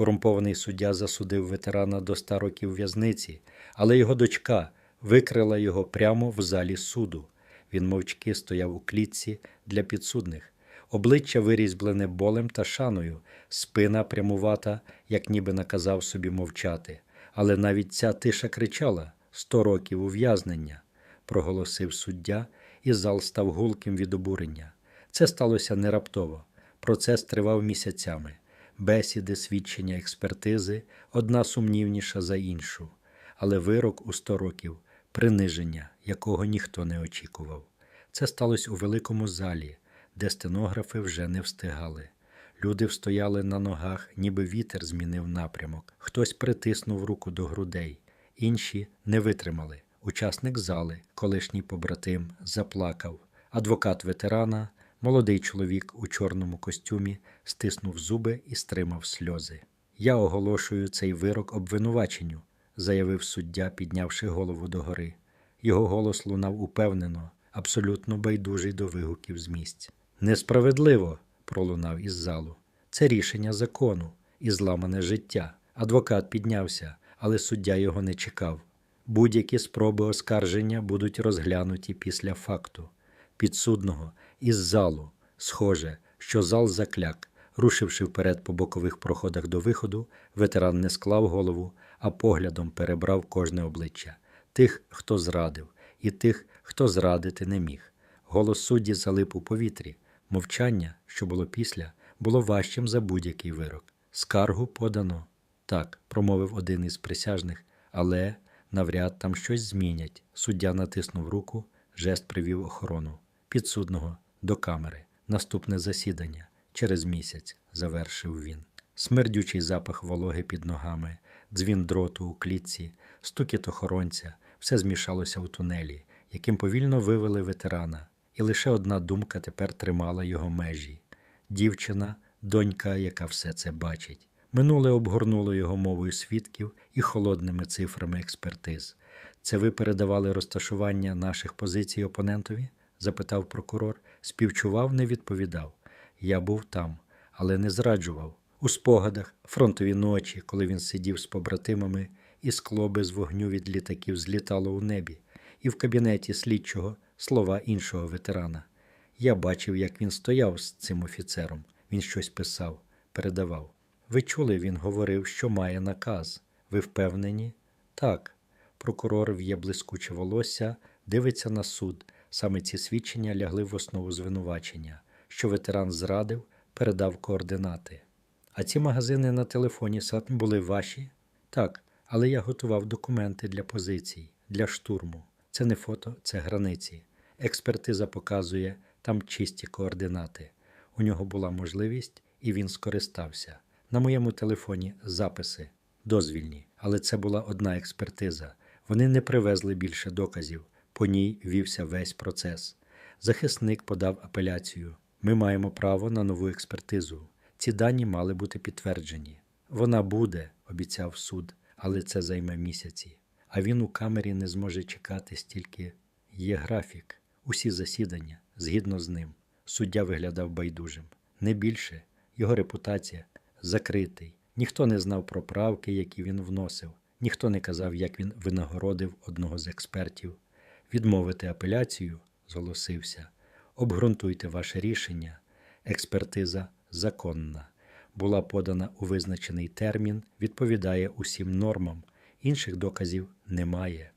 Корумпований суддя засудив ветерана до 100 років в'язниці, але його дочка викрила його прямо в залі суду. Він мовчки стояв у клітці для підсудних. Обличчя вирізблене болем та шаною, спина прямувата, як ніби наказав собі мовчати. Але навіть ця тиша кричала сто років ув'язнення, проголосив суддя, і зал став гулким від обурення. Це сталося не раптово. Процес тривав місяцями. Бесіди, свідчення, експертизи одна сумнівніша за іншу, але вирок у сто років приниження, якого ніхто не очікував. Це сталося у великому залі, де стенографи вже не встигали. Люди встояли на ногах, ніби вітер змінив напрямок. Хтось притиснув руку до грудей, інші не витримали. Учасник зали, колишній побратим, заплакав. Адвокат ветерана, молодий чоловік у чорному костюмі, стиснув зуби і стримав сльози. Я оголошую цей вирок обвинуваченню, заявив суддя, піднявши голову догори. Його голос лунав упевнено, абсолютно байдужий до вигуків з місць. Несправедливо, пролунав із залу. Це рішення закону і зламане життя. Адвокат піднявся, але суддя його не чекав. Будь-які спроби оскарження будуть розглянуті після факту. Підсудного із залу. Схоже, що зал закляк. Рушивши вперед по бокових проходах до виходу, ветеран не склав голову, а поглядом перебрав кожне обличчя тих, хто зрадив, і тих, хто зрадити не міг. Голос судді залип у повітрі. Мовчання, що було після, було важчим за будь-який вирок. Скаргу подано. Так, промовив один із присяжних, але навряд там щось змінять. Суддя натиснув руку, жест привів охорону. Підсудного до камери. Наступне засідання. Через місяць, завершив він. Смердючий запах вологи під ногами, дзвін дроту у клітці, стукіт охоронця, все змішалося у тунелі, яким повільно вивели ветерана, і лише одна думка тепер тримала його межі. Дівчина, донька, яка все це бачить. Минуле обгорнуло його мовою свідків і холодними цифрами експертиз. Це ви передавали розташування наших позицій опонентові? Запитав прокурор. Співчував, не відповідав. Я був там, але не зраджував. У спогадах, фронтові ночі, коли він сидів з побратимами, і скло без вогню від літаків злітало у небі, і в кабінеті слідчого слова іншого ветерана. Я бачив, як він стояв з цим офіцером. Він щось писав, передавав. Ви чули, він говорив, що має наказ. Ви впевнені? Так. Прокурор в'є блискуче волосся, дивиться на суд. Саме ці свідчення лягли в основу звинувачення, що ветеран зрадив, передав координати. А ці магазини на телефоні були ваші? Так, але я готував документи для позицій, для штурму. Це не фото, це границі. Експертиза показує там чисті координати. У нього була можливість, і він скористався. На моєму телефоні записи, дозвільні, але це була одна експертиза. Вони не привезли більше доказів. По ній вівся весь процес. Захисник подав апеляцію. Ми маємо право на нову експертизу. Ці дані мали бути підтверджені. Вона буде, обіцяв суд, але це займе місяці. А він у камері не зможе чекати стільки. Є графік, усі засідання, згідно з ним. Суддя виглядав байдужим. Не більше його репутація закритий. Ніхто не знав про правки, які він вносив, ніхто не казав, як він винагородив одного з експертів. Відмовити апеляцію, зголосився. Обґрунтуйте ваше рішення. Експертиза законна. Була подана у визначений термін, відповідає усім нормам. Інших доказів немає.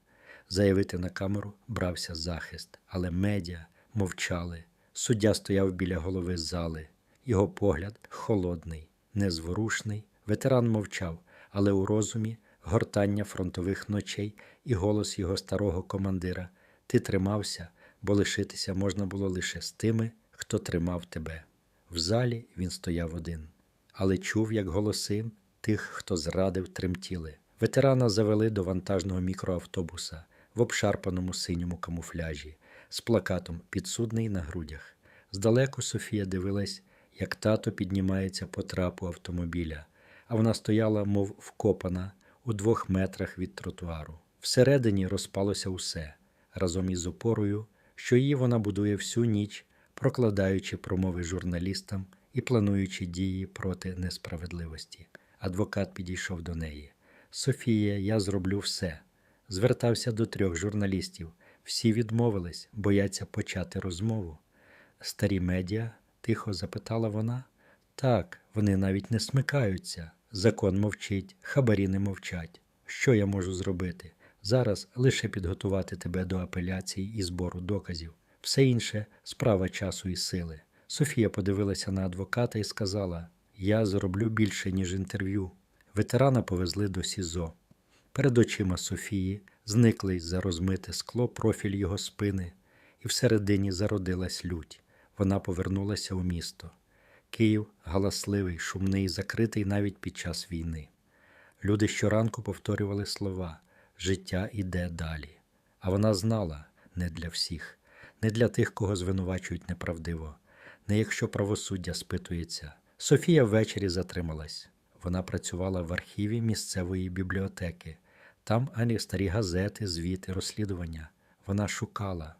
Заявити на камеру брався захист, але медіа мовчали. Суддя стояв біля голови зали. Його погляд холодний, незворушний. Ветеран мовчав, але у розумі гортання фронтових ночей і голос його старого командира. Ти тримався, бо лишитися можна було лише з тими, хто тримав тебе. В залі він стояв один, але чув, як голоси тих, хто зрадив, тремтіли. Ветерана завели до вантажного мікроавтобуса в обшарпаному синьому камуфляжі з плакатом Підсудний на грудях. Здалеку Софія дивилась, як тато піднімається по трапу автомобіля, а вона стояла, мов вкопана, у двох метрах від тротуару. Всередині розпалося усе разом із опорою, що її вона будує всю ніч, прокладаючи промови журналістам і плануючи дії проти несправедливості. Адвокат підійшов до неї. Софія, я зроблю все. Звертався до трьох журналістів. Всі відмовились, бояться почати розмову. Старі медіа? тихо запитала вона. Так, вони навіть не смикаються. Закон мовчить, хабарі не мовчать. Що я можу зробити? Зараз лише підготувати тебе до апеляції і збору доказів. Все інше справа часу і сили. Софія подивилася на адвоката і сказала: Я зроблю більше, ніж інтерв'ю. Ветерана повезли до СІЗО. Перед очима Софії зниклий за розмите скло профіль його спини, і всередині зародилась лють. Вона повернулася у місто. Київ галасливий, шумний, закритий навіть під час війни. Люди щоранку повторювали слова життя іде далі. А вона знала не для всіх, не для тих, кого звинувачують неправдиво, не якщо правосуддя спитується. Софія ввечері затрималась. Вона працювала в архіві місцевої бібліотеки. Там ані старі газети, звіти, розслідування. Вона шукала.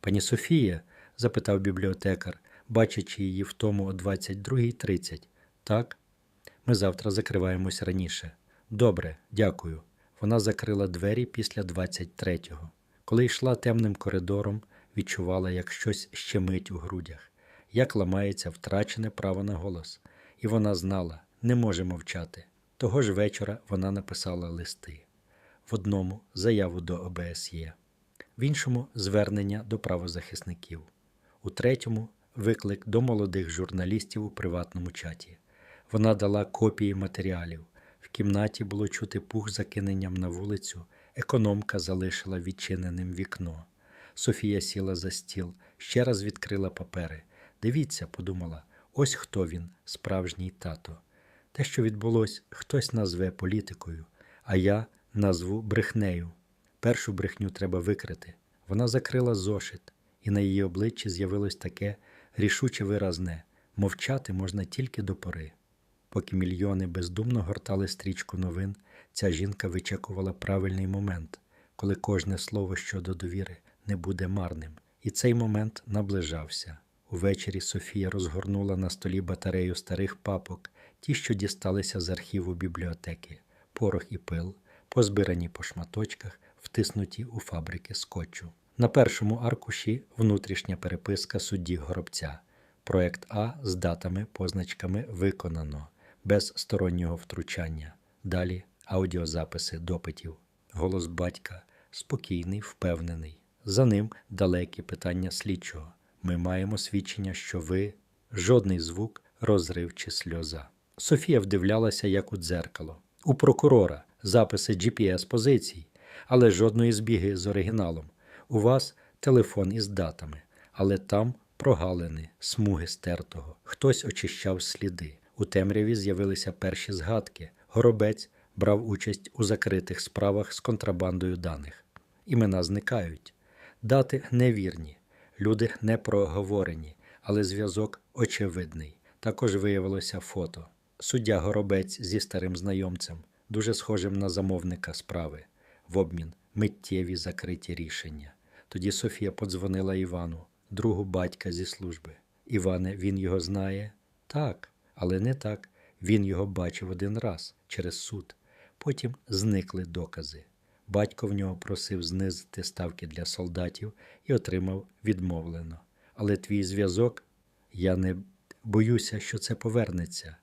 Пані Софія? запитав бібліотекар, бачачи її в тому о 22.30. Так, ми завтра закриваємось раніше. Добре, дякую. Вона закрила двері після 23-го. Коли йшла темним коридором, відчувала, як щось щемить у грудях, як ламається втрачене право на голос. І вона знала, не може мовчати. Того ж вечора вона написала листи. В одному заяву до ОБСЄ, в іншому звернення до правозахисників, у третьому виклик до молодих журналістів у приватному чаті. Вона дала копії матеріалів. Кімнаті було чути пух закиненням на вулицю. Економка залишила відчиненим вікно. Софія сіла за стіл, ще раз відкрила папери. Дивіться, подумала, ось хто він, справжній тато. Те, що відбулось, хтось назве політикою, а я назву брехнею. Першу брехню треба викрити. Вона закрила зошит, і на її обличчі з'явилось таке рішуче виразне мовчати можна тільки до пори. Поки мільйони бездумно гортали стрічку новин, ця жінка вичекувала правильний момент, коли кожне слово щодо довіри не буде марним. І цей момент наближався. Увечері Софія розгорнула на столі батарею старих папок, ті, що дісталися з архіву бібліотеки, порох і пил, позбирані по шматочках, втиснуті у фабрики скотчу. На першому аркуші внутрішня переписка судді горобця. Проект А з датами, позначками виконано, без стороннього втручання. Далі аудіозаписи допитів. Голос батька спокійний, впевнений. За ним далекі питання слідчого. Ми маємо свідчення, що ви жодний звук, розрив чи сльоза. Софія вдивлялася, як у дзеркало. У прокурора записи GPS позицій, але жодної збіги з оригіналом. У вас телефон із датами, але там прогалини, смуги стертого. Хтось очищав сліди. У темряві з'явилися перші згадки. Горобець брав участь у закритих справах з контрабандою даних. Імена зникають. Дати невірні, люди не проговорені, але зв'язок очевидний. Також виявилося фото. Суддя Горобець зі старим знайомцем, дуже схожим на замовника справи, в обмін миттєві закриті рішення. Тоді Софія подзвонила Івану, другу батька зі служби. Іване, він його знає? Так, але не так. Він його бачив один раз через суд. Потім зникли докази. Батько в нього просив знизити ставки для солдатів і отримав відмовлено. Але твій зв'язок, я не боюся, що це повернеться.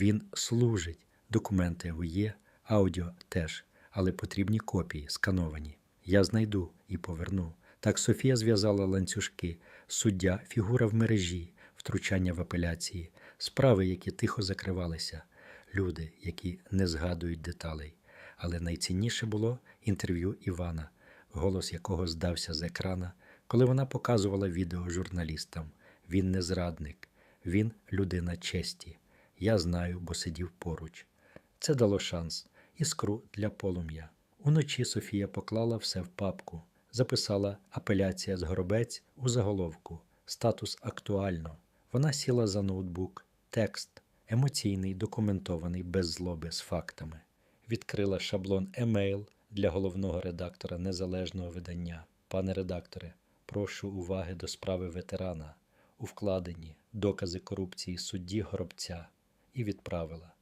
Він служить. Документи його є, аудіо теж, але потрібні копії, скановані. Я знайду і поверну. Так Софія зв'язала ланцюжки, суддя, фігура в мережі, втручання в апеляції, справи, які тихо закривалися, люди, які не згадують деталей. Але найцінніше було інтерв'ю Івана, голос якого здався з екрана, коли вона показувала відео журналістам. Він не зрадник, він людина честі. Я знаю, бо сидів поруч. Це дало шанс, іскру для полум'я. Уночі Софія поклала все в папку, записала апеляція з горобець у заголовку, статус актуально. Вона сіла за ноутбук, текст, емоційний, документований, без злоби з фактами. Відкрила шаблон емейл для головного редактора незалежного видання. Пане редакторе, прошу уваги до справи ветерана у вкладенні докази корупції судді горобця і відправила.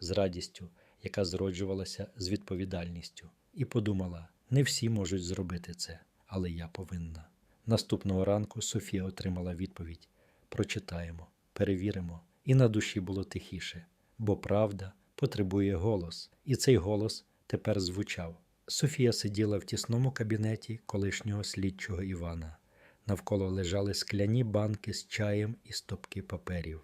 з радістю, яка зроджувалася з відповідальністю, і подумала: не всі можуть зробити це, але я повинна. Наступного ранку Софія отримала відповідь: прочитаємо, перевіримо, і на душі було тихіше, бо правда потребує голос, і цей голос тепер звучав. Софія сиділа в тісному кабінеті колишнього слідчого Івана. Навколо лежали скляні банки з чаєм і стопки паперів.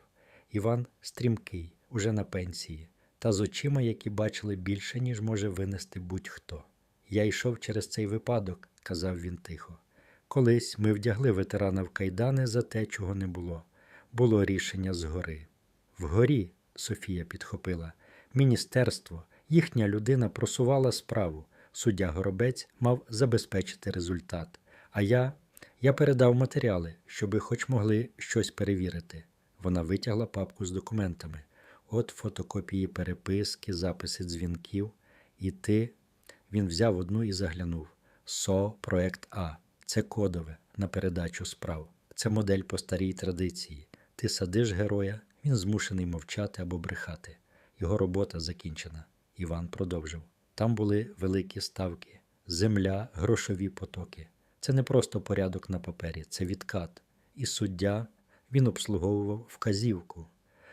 Іван стрімкий, уже на пенсії, та з очима, які бачили більше, ніж може винести будь-хто. Я йшов через цей випадок, казав він тихо. Колись ми вдягли ветерана в кайдани за те, чого не було. Було рішення згори. Вгорі, Софія підхопила, міністерство, їхня людина просувала справу. Суддя Горобець мав забезпечити результат. А я, я передав матеріали, щоби хоч могли щось перевірити. Вона витягла папку з документами. От фотокопії переписки, записи дзвінків. І ти. Він взяв одну і заглянув. СО проект А. Це кодове на передачу справ. Це модель по старій традиції. Ти садиш героя, він змушений мовчати або брехати. Його робота закінчена. Іван продовжив. Там були великі ставки, земля, грошові потоки. Це не просто порядок на папері, це відкат. І суддя він обслуговував вказівку.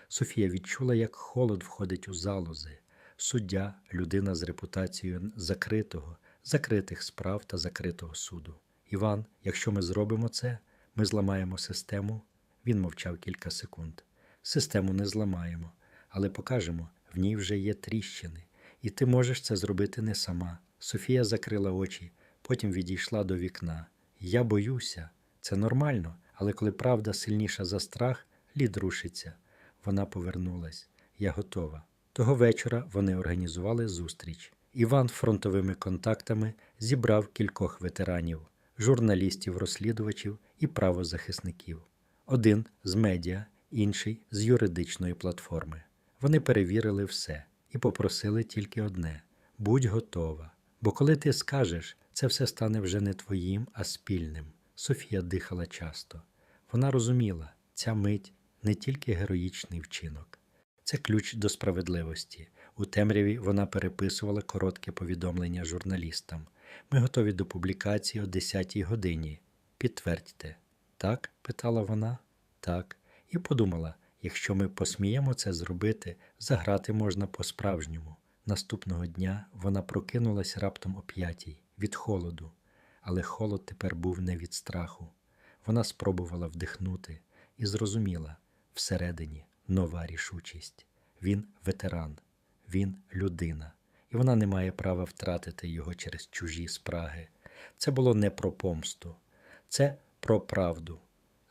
Софія відчула, як холод входить у залози. Суддя людина з репутацією закритого, закритих справ та закритого суду. Іван, якщо ми зробимо це, ми зламаємо систему. Він мовчав кілька секунд. Систему не зламаємо, але покажемо, в ній вже є тріщини, і ти можеш це зробити не сама. Софія закрила очі, потім відійшла до вікна. Я боюся, це нормально, але коли правда сильніша за страх, лід рушиться. Вона повернулась. Я готова. Того вечора вони організували зустріч. Іван фронтовими контактами зібрав кількох ветеранів, журналістів-розслідувачів і правозахисників. Один з медіа, інший з юридичної платформи. Вони перевірили все і попросили тільки одне: будь готова. Бо коли ти скажеш, це все стане вже не твоїм, а спільним. Софія дихала часто. Вона розуміла, ця мить не тільки героїчний вчинок, це ключ до справедливості. У темряві вона переписувала коротке повідомлення журналістам. Ми готові до публікації о 10-й годині. Підтвердьте. Так? питала вона. Так. І подумала: якщо ми посміємо це зробити, заграти можна по-справжньому. Наступного дня вона прокинулась раптом о п'ятій від холоду, але холод тепер був не від страху. Вона спробувала вдихнути і зрозуміла всередині нова рішучість. Він ветеран, він людина, і вона не має права втратити його через чужі спраги. Це було не про помсту, це про правду.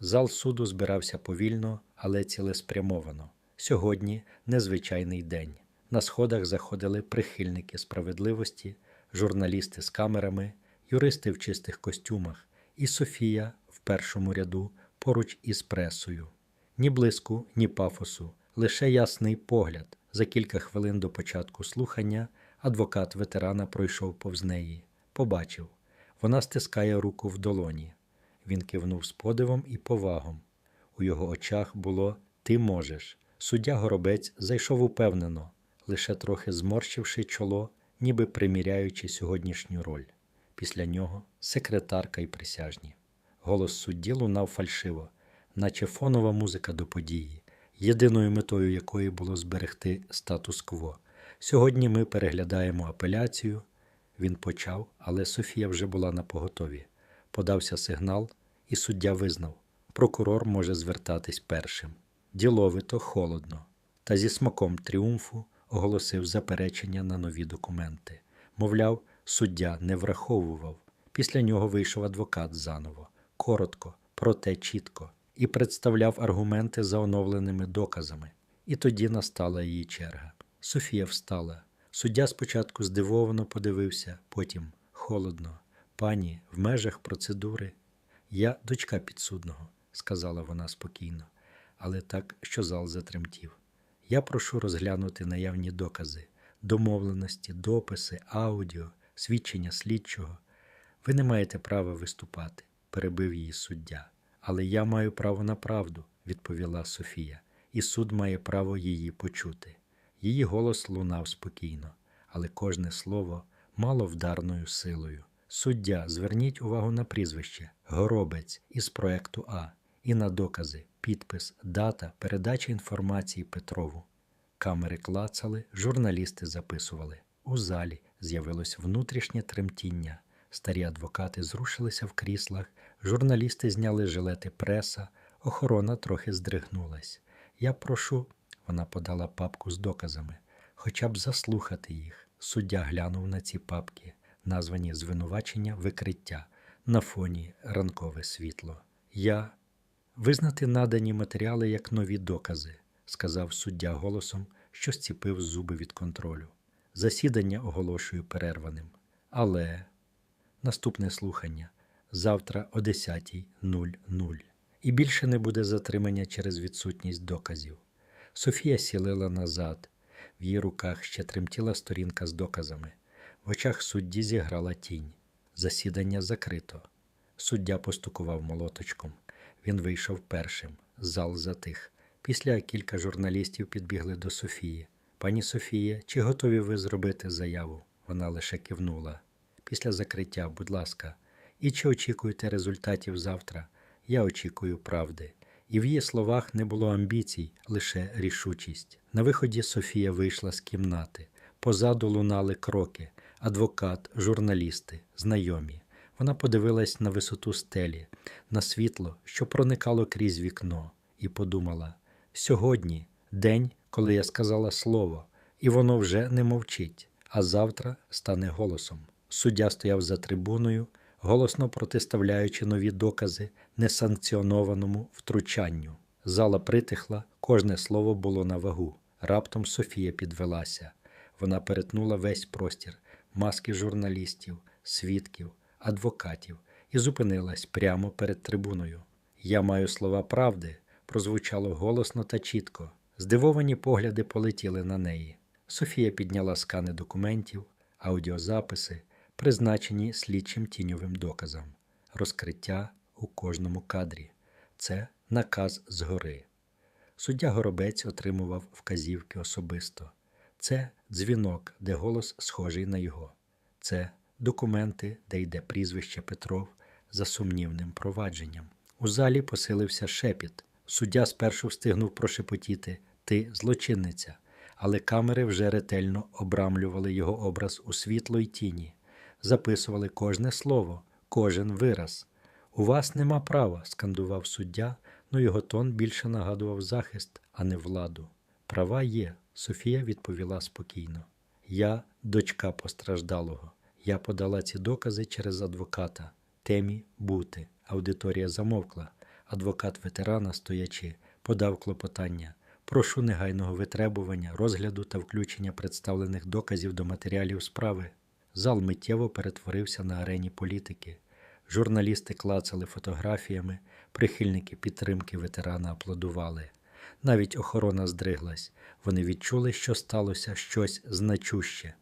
Зал суду збирався повільно, але цілеспрямовано. Сьогодні незвичайний день. На сходах заходили прихильники справедливості, журналісти з камерами, юристи в чистих костюмах, і Софія в першому ряду поруч із пресою. Ні блиску, ні пафосу, лише ясний погляд. За кілька хвилин до початку слухання адвокат ветерана пройшов повз неї, побачив. Вона стискає руку в долоні. Він кивнув з подивом і повагом. У його очах було Ти можеш. Суддя горобець зайшов упевнено, лише трохи зморщивши чоло, ніби приміряючи сьогоднішню роль. Після нього секретарка і присяжні. Голос судді лунав фальшиво, наче фонова музика до події, єдиною метою якої було зберегти статус-кво. Сьогодні ми переглядаємо апеляцію. Він почав, але Софія вже була на поготові. Подався сигнал, і суддя визнав: прокурор може звертатись першим. Діловито, холодно, та зі смаком тріумфу оголосив заперечення на нові документи. Мовляв, суддя не враховував. Після нього вийшов адвокат заново, коротко, проте чітко, і представляв аргументи за оновленими доказами. І тоді настала її черга. Софія встала. Суддя спочатку здивовано подивився, потім холодно. Пані, в межах процедури. Я дочка підсудного, сказала вона спокійно, але так, що зал затремтів. Я прошу розглянути наявні докази, домовленості, дописи, аудіо, свідчення слідчого. Ви не маєте права виступати, перебив її суддя. Але я маю право на правду, відповіла Софія, і суд має право її почути. Її голос лунав спокійно, але кожне слово мало вдарною силою. Суддя, зверніть увагу на прізвище Горобець із проекту А і на докази, підпис, дата, передача інформації Петрову. Камери клацали, журналісти записували. У залі з'явилось внутрішнє тремтіння. Старі адвокати зрушилися в кріслах, журналісти зняли жилети преса, охорона трохи здригнулась. Я прошу, вона подала папку з доказами, хоча б заслухати їх. Суддя глянув на ці папки, названі звинувачення викриття на фоні ранкове світло. Я визнати надані матеріали як нові докази, сказав суддя голосом, що зціпив зуби від контролю. Засідання оголошую перерваним. Але наступне слухання завтра о 10.00. І більше не буде затримання через відсутність доказів. Софія сілила назад, в її руках ще тремтіла сторінка з доказами. В очах судді зіграла тінь. Засідання закрито. Суддя постукував молоточком. Він вийшов першим. Зал затих. Після кілька журналістів підбігли до Софії. Пані Софія, чи готові ви зробити заяву? Вона лише кивнула. Після закриття, будь ласка, і чи очікуєте результатів завтра? Я очікую правди. І в її словах не було амбіцій, лише рішучість. На виході Софія вийшла з кімнати. Позаду лунали кроки, адвокат, журналісти, знайомі. Вона подивилась на висоту стелі, на світло, що проникало крізь вікно, і подумала: сьогодні день, коли я сказала слово, і воно вже не мовчить, а завтра стане голосом. Суддя стояв за трибуною, голосно протиставляючи нові докази несанкціонованому втручанню. Зала притихла, кожне слово було на вагу. Раптом Софія підвелася. Вона перетнула весь простір, маски журналістів, свідків, адвокатів і зупинилась прямо перед трибуною. Я маю слова правди, прозвучало голосно та чітко. Здивовані погляди полетіли на неї. Софія підняла скани документів, аудіозаписи, призначені слідчим тіньовим доказам, розкриття у кожному кадрі. Це наказ згори. Суддя Горобець отримував вказівки особисто. Це дзвінок, де голос схожий на його. Це документи, де йде прізвище Петров за сумнівним провадженням. У залі посилився шепіт. Суддя спершу встигнув прошепотіти Ти злочинниця, але камери вже ретельно обрамлювали його образ у світло й тіні, записували кожне слово, кожен вираз. У вас нема права, скандував суддя, но його тон більше нагадував захист, а не владу. Права є, Софія відповіла спокійно. Я дочка постраждалого. Я подала ці докази через адвоката. Темі бути. Аудиторія замовкла. Адвокат ветерана, стоячи, подав клопотання. Прошу негайного витребування, розгляду та включення представлених доказів до матеріалів справи. Зал миттєво перетворився на арені політики. Журналісти клацали фотографіями, прихильники підтримки ветерана аплодували. Навіть охорона здриглась. Вони відчули, що сталося щось значуще.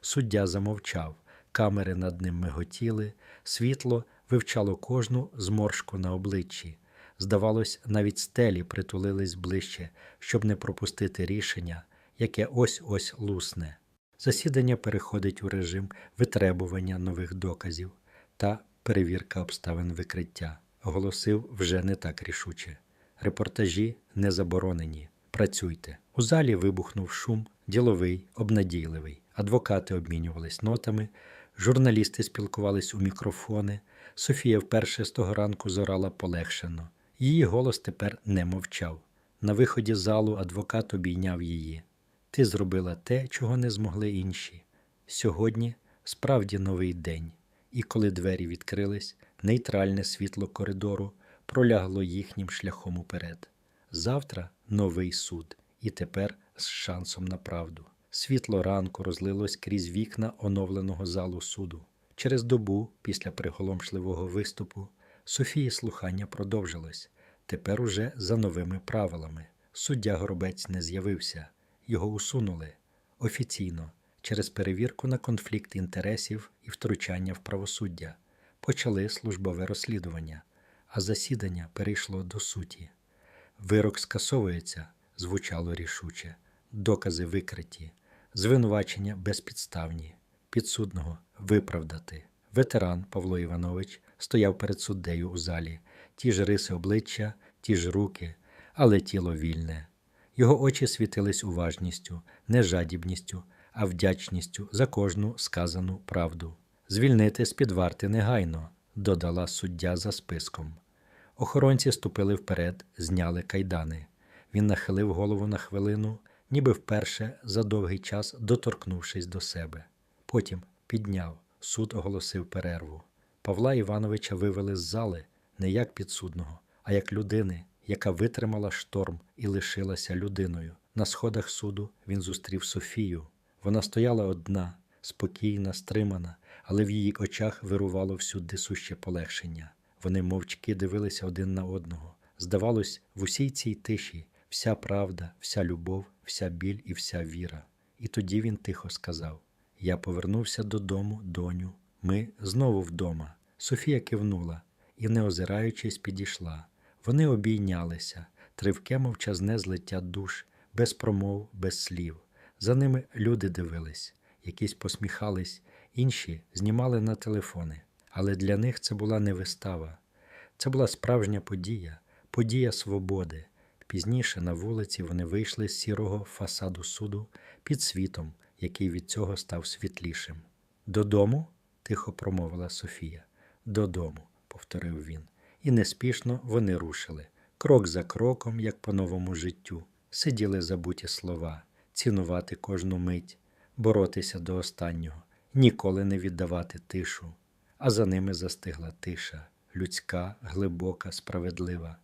Суддя замовчав, камери над ним миготіли, світло вивчало кожну зморшку на обличчі. Здавалось, навіть стелі притулились ближче, щоб не пропустити рішення, яке ось ось лусне. Засідання переходить у режим витребування нових доказів та перевірка обставин викриття. Оголосив вже не так рішуче. Репортажі не заборонені. Працюйте. У залі вибухнув шум, діловий, обнадійливий. Адвокати обмінювались нотами, журналісти спілкувались у мікрофони. Софія вперше з того ранку зорала полегшено. Її голос тепер не мовчав. На виході з залу адвокат обійняв її. Ти зробила те, чого не змогли інші. Сьогодні справді новий день, і коли двері відкрились, нейтральне світло коридору пролягло їхнім шляхом уперед. Завтра новий суд, і тепер з шансом на правду. Світло ранку розлилось крізь вікна оновленого залу суду. Через добу, після приголомшливого виступу, Софії слухання продовжилось. Тепер уже за новими правилами. Суддя Горобець не з'явився, його усунули офіційно через перевірку на конфлікт інтересів і втручання в правосуддя. Почали службове розслідування, а засідання перейшло до суті. Вирок скасовується, звучало рішуче. докази викриті, звинувачення безпідставні, підсудного виправдати. Ветеран Павло Іванович стояв перед суддею у залі, ті ж риси обличчя, ті ж руки, але тіло вільне. Його очі світились уважністю, не жадібністю, а вдячністю за кожну сказану правду. Звільнити з-під варти негайно, додала суддя за списком. Охоронці ступили вперед, зняли кайдани. Він нахилив голову на хвилину, ніби вперше за довгий час доторкнувшись до себе. Потім підняв, суд оголосив перерву. Павла Івановича вивели з зали не як підсудного, а як людини, яка витримала шторм і лишилася людиною. На сходах суду він зустрів Софію. Вона стояла одна, спокійна, стримана, але в її очах вирувало всюди суще полегшення. Вони мовчки дивилися один на одного. Здавалось, в усій цій тиші вся правда, вся любов, вся біль і вся віра. І тоді він тихо сказав: Я повернувся додому, доню. Ми знову вдома. Софія кивнула і, не озираючись, підійшла. Вони обійнялися, тривке мовчазне злиття душ, без промов, без слів. За ними люди дивились, якісь посміхались, інші знімали на телефони. Але для них це була не вистава. Це була справжня подія, подія свободи. Пізніше на вулиці вони вийшли з сірого фасаду суду під світом, який від цього став світлішим. Додому? тихо промовила Софія. Додому, повторив він. І неспішно вони рушили, крок за кроком, як по новому життю. Сиділи забуті слова, цінувати кожну мить, боротися до останнього, ніколи не віддавати тишу. А за ними застигла тиша, людська, глибока, справедлива.